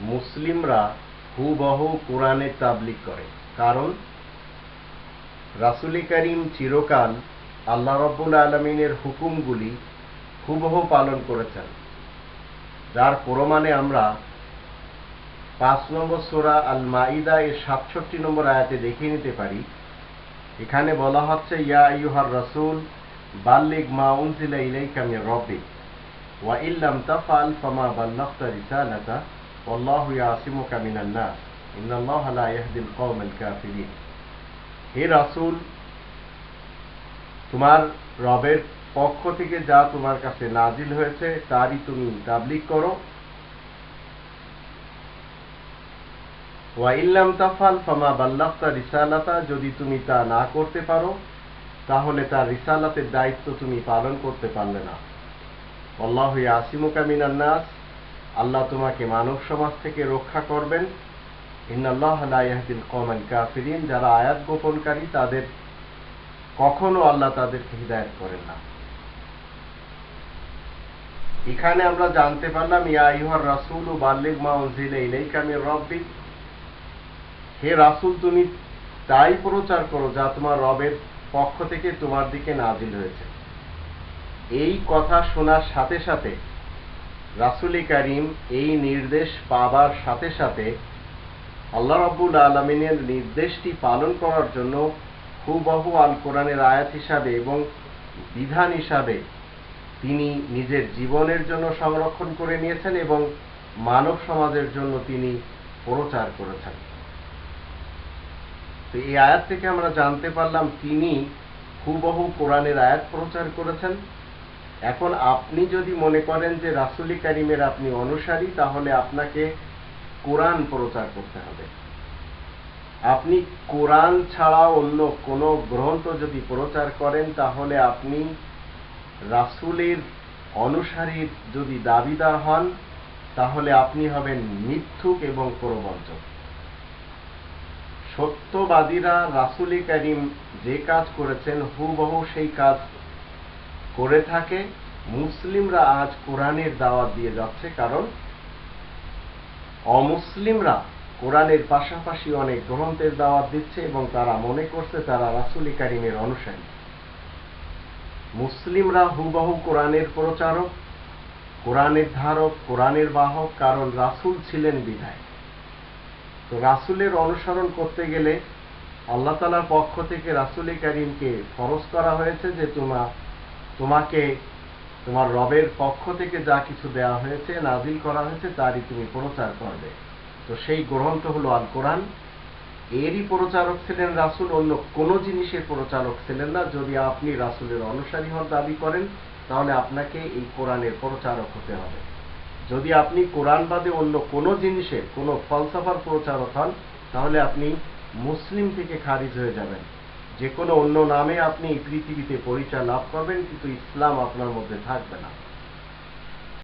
মুসলিমরা হুবহু কোরআনে তাবলিক করে। কারণ রাসুলি করিম চিরকাল আল্লাহ রব্বুল আলমিনের হুকুমগুলি হুবহু পালন করেছেন। যার প্রমাণে আমরা পাঁচ নম্বর সোরা আল মাইদা এর সাতষট্টি নম্বর আয়াতে দেখিয়ে নিতে পারি। এখানে বলা হচ্ছে, ইয়া ইউহার রসুল বাল্লিগ মা উনজিলা ইলাইকা মির রব্বিক ওয়া ইল্লাম তাফআল ফামা বাল্লাগতা রিসালাতা ওয়াল্লাহু ইয়াসিমুকা মিনান নাস ইন্নাল্লাহা লা ইয়াহদিল কওমাল কাফিরিন হে রাসূল, তোমার রবের পক্ষ থেকে যা তোমার কাছে নাজিল হয়েছে, তারই তুমি তাবলিগ করো। ওয়া ইল্লাম তাফাল ফামা বাল্লাগতা রিসালাতা, যদি তুমি তা না করতে পারো তাহলে তার রিসালাতের দায়িত্ব তুমি পালন করতে পারলে না। আল্লাহ আসিমুকা মিনান নাস, আল্লাহ তোমাকে মানব সমাজ থেকে রক্ষা করবেন। ইন্নাল্লাহ ইয়াহদিল কাফিরিন, যারা আয়াত গোপনকারী, তাদের কখনো আল্লাহ তাদেরকে হিদায়াত করেন না। এখানে আমরা জানতে পারলাম, ইয়া আইয়ুহার রাসূল ও বাল্লিগ মা উনজিলা ইলাইকা মির রাব্বিক। হে রাসূল, তুমি তাই প্রচার করো যা তোমার রবের পক্ষ থেকে তোমার দিকে নাজিল হয়েছে। এই কথা শোনার সাথে সাথে রাসুলি করিম এই নির্দেশ পাবার সাথে সাথে আল্লাহ রব্বুল আলমিনের নির্দেশটি পালন করার জন্য হুবহু আল কোরআনের আয়াত হিসাবে এবং বিধান হিসাবে তিনি নিজের জীবনের জন্য সংরক্ষণ করে নিয়েছেন এবং মানব সমাজের জন্য তিনি প্রচার করেছেন। তো এই আয়াত থেকে আমরা জানতে পারলাম তিনি হুবহু কোরআনের আয়াত প্রচার করেছেন। এখন আপনি যদি মনে করেন যে রাসুলি কারিমের আপনি অনুসারী, তাহলে আপনাকে কোরআন প্রচার করতে হবে। আপনি কোরআন ছাড়া অন্য কোনো গ্রন্থ যদি প্রচার করেন, তাহলে আপনি রাসুলের অনুসারীর যদি দাবিদার হন, তাহলে আপনি হবেন মিথ্যুক এবং প্রবঞ্চক। সত্যবাদীরা রাসুলি করিম যে কাজ করেছেন, হুবহু সেই কাজ করে থাকে। মুসলিমরা আজ কোরআনের দাওয়াত দিয়ে যাচ্ছে কারণ অমুসলিমরা কোরআনের পাশাপাশি অনেক গ্রন্থের দাওয়াত দিচ্ছে এবং তারা মনে করছে তারা রাসুলি কারিমের অনুসারী। মুসলিমরা হুবহু কোরআনের প্রচারক, কোরআনের ধারক, কোরআনের বাহক, কারণ রাসুল ছিলেন বিধায় রাসুলের অনুসরণ করতে গেলে আল্লাহ তালার পক্ষ থেকে রাসুলি কারিমকে ফরজ করা হয়েছে যে তোমা, তোমাকে, তোমার রবের পক্ষ থেকে যা কিছু দেওয়া হয়েছে নাজিল করা হয়েছে, তারই তুমি প্রচার করবে। তো সেই গ্রন্থ হলো আল কোরআন এরই প্রচারক ছিলেন রাসুল, অন্য কোনো জিনিসের প্রচারক ছিলেন না। যদি আপনি রাসুলের অনুসারী হওয়ার দাবি করেন, তাহলে আপনাকে এই কোরআনের প্রচারক হতে হবে। যদি আপনি কোরআন বাদে অন্য কোনো জিনিসে কোনো ফলসাফার প্রচারক হন, তাহলে আপনি মুসলিম থেকে খারিজ হয়ে যাবেন। যে কোনো অন্য নামে আপনি পৃথিবীতে পরিচয় লাভ করবেন, কিন্তু ইসলাম আপনার মধ্যে থাকবে না।